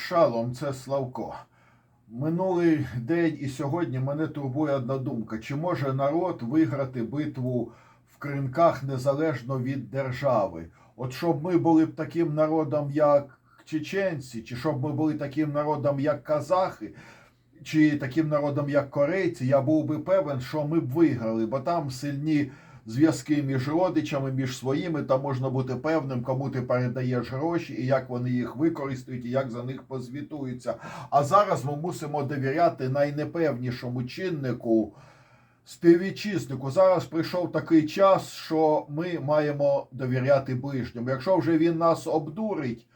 Шалом, це Славко. Минулий день і сьогодні мене турбує одна думка: чи може народ виграти битву в кринках незалежно від держави? От щоб ми були б таким народом, як чеченці, чи щоб ми були таким народом, як казахи, чи таким народом, як корейці, я був би певен, що ми б виграли, бо там сильні зв'язки між родичами, між своїми, там можна бути певним, кому ти передаєш гроші, і як вони їх використають, і як за них позвітуються. А зараз ми мусимо довіряти найнепевнішому чиннику. Співвітчизнику, зараз прийшов такий час, що ми маємо довіряти ближньому. Якщо вже він нас обдурить,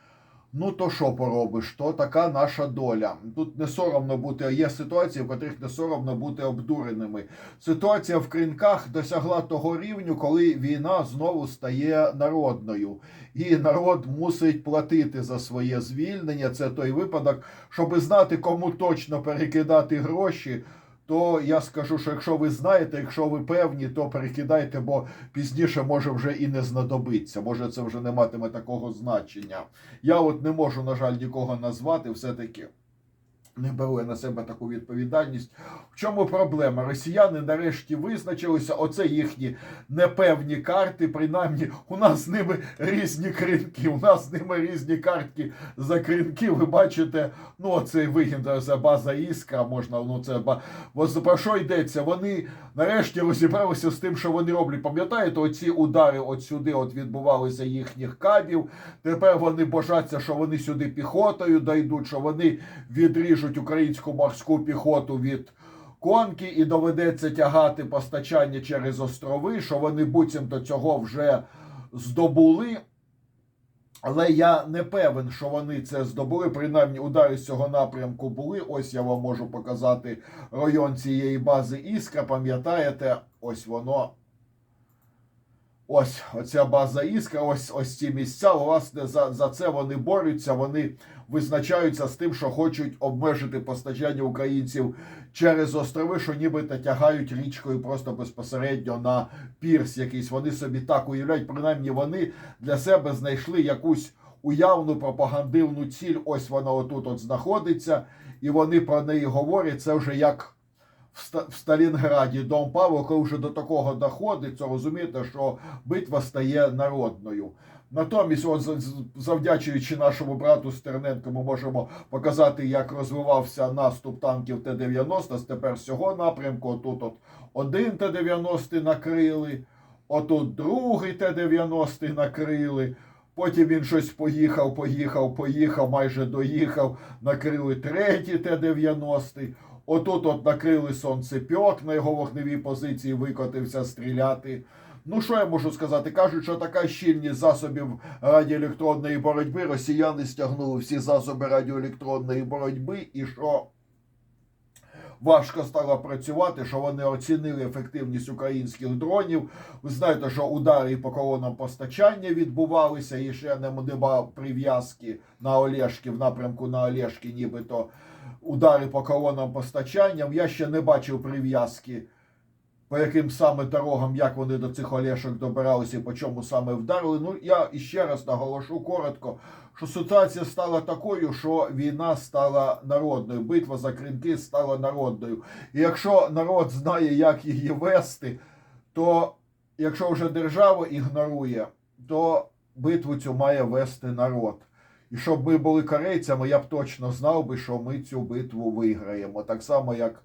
ну то що поробиш? То така наша доля. Тут не соромно бути. Є ситуації, в котрих не соромно бути обдуреними. Ситуація в кринках досягла того рівню, коли війна знову стає народною, і народ мусить платити за своє звільнення. Це той випадок, щоб знати, кому точно перекидати гроші. То я скажу, що якщо ви знаєте, якщо ви певні, то перекидайте, бо пізніше може вже і не знадобиться. Може, це вже не матиме такого значення. Я от не можу, на жаль, нікого назвати, все-таки не беру я на себе таку відповідальність. В чому проблема? Росіяни нарешті визначилися. Оце їхні непевні карти. Принаймні, у нас з ними різні кринки. У нас з ними різні картки за кринки. Ви бачите, ну оцей вигін за база іскра. Можна, ну це ба. Про що йдеться? Вони нарешті розібралися з тим, що вони роблять. Пам'ятаєте, оці удари от сюди от відбувалися їхніх кабів. Тепер вони божаться, що вони сюди піхотою дійдуть, що вони відріжуть українську морську піхоту від конки і доведеться тягати постачання через острови, що вони буцімто цього вже здобули. Але я не певен, що вони це здобули. Принаймні, удари з цього напрямку були. Ось я вам можу показати район цієї бази Іскра. Пам'ятаєте, ось воно. Ось оця база Іскра, ось ось ці місця. Власне, за, за це вони борються. Вони визначаються з тим, що хочуть обмежити постачання українців через острови, що нібито тягають річкою просто безпосередньо на пірс якийсь. Вони собі так уявляють, принаймні вони для себе знайшли якусь уявну пропагандивну ціль. Ось вона отут от знаходиться, і вони про неї говорять. Це вже як. В Сталінграді Дом Павло, коли вже до такого доходить, то розумієте, що битва стає народною. Натомість, от завдячуючи нашому брату Стерненку, ми можемо показати, як розвивався наступ танків Т-90 з тепер цього напрямку. Отут от один Т-90 накрили, отут другий Т-90 накрили. Потім він щось поїхав, поїхав, поїхав, майже доїхав, накрили третій Т-90. Отут от накрили сонцепьок, на його вогневій позиції викотився стріляти. Ну, що я можу сказати? Кажуть, що така щільність засобів радіоелектронної боротьби росіяни стягнули всі засоби радіоелектронної боротьби, і що важко стало працювати, що вони оцінили ефективність українських дронів. Ви знаєте, що удари по колонам постачання відбувалися, і ще не нема прив'язки на Олешки, в напрямку на Олешки, нібито удари по колонам постачання. Я ще не бачив прив'язки. По яким саме дорогам, як вони до цих Олешок добиралися і по чому саме вдарили. Ну я іще раз наголошу коротко, що ситуація стала такою, що війна стала народною, битва за кринки стала народною. І якщо народ знає, як її вести, то якщо вже держава ігнорує, то битву цю має вести народ. І щоб ми були корейцями, я б точно знав би, що ми цю битву виграємо. Так само, як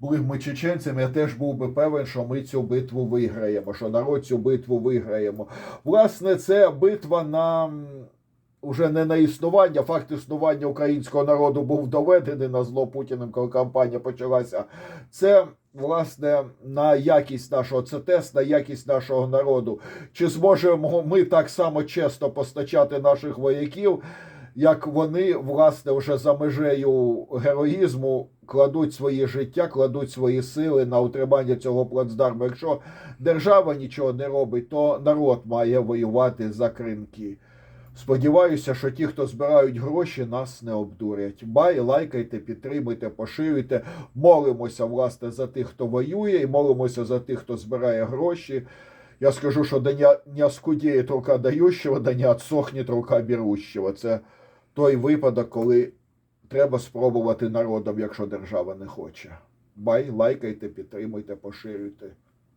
були б ми чеченцями, я теж був би певен, що ми цю битву виграємо, що народ цю битву виграємо. Власне, це битва на уже не на існування. Факт існування українського народу був доведений на зло Путіним, коли кампанія почалася. Це власне на якість нашого це тест на якість нашого народу. Чи зможемо ми так само чесно постачати наших вояків? Як вони, власне, вже за межею героїзму кладуть своє життя, кладуть свої сили на утримання цього плацдарму. Якщо держава нічого не робить, то народ має воювати за кринки. Сподіваюся, що ті, хто збирають гроші, нас не обдурять. Бай, лайкайте, підтримуйте, поширюйте. Молимося, власне, за тих, хто воює, і молимося за тих, хто збирає гроші. Я скажу, що да не, не рука дающего, да не отсохнет рука берущего. Це той випадок, коли Треба спробувати народом, якщо держава не хоче. Бай, лайкайте, підтримуйте, поширюйте.